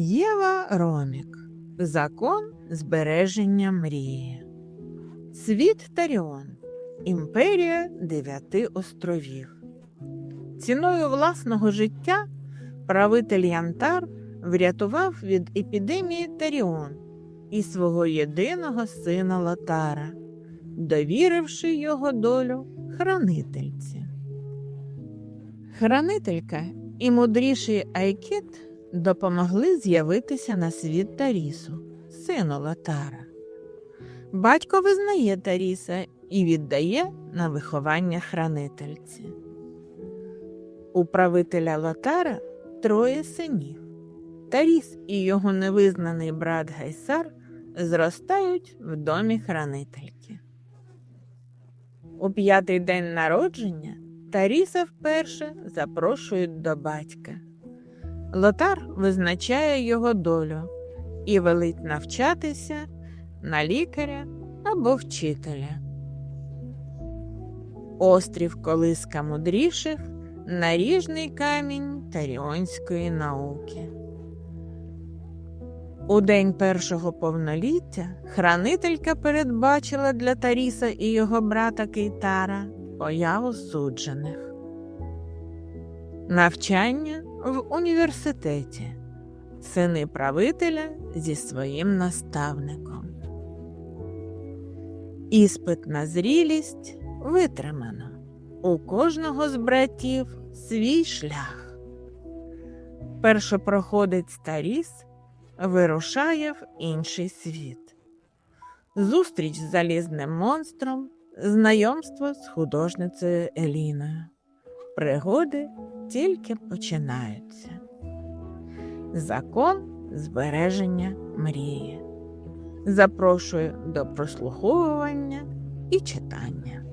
Єва Ромік. Закон збереження мрії. Світ Таріон. Імперія дев'яти островів. Ціною власного життя правитель Янтар врятував від епідемії Таріон і свого єдиного сина Лотара, довіривши його долю хранительці. Хранителька і мудріший Айкіт допомогли з'явитися на світ Тарісу, сину Лотара. Батько визнає Таріса і віддає на виховання хранительці. У правителя Лотара троє синів. Таріс і його невизнаний брат Гайсар зростають в домі хранительки. У п'ятий день народження Таріса вперше запрошують до батька. Лотар визначає його долю і велить навчатися на лікаря або вчителя. Острів Колиска мудріших наріжний камінь таріонської науки. У день першого повноліття хранителька передбачила для Таріса і його брата Кейтара появу суджених. Навчання в університеті. Сини правителя зі своїм наставником. Іспит на зрілість витримано. У кожного з братів свій шлях. Першопроходець Таріс вирушає в інший світ. Зустріч з залізним монстром, знайомство з художницею Еліною. Пригоди тільки починаються. Закон збереження мрії. Запрошую до прослуховування і читання.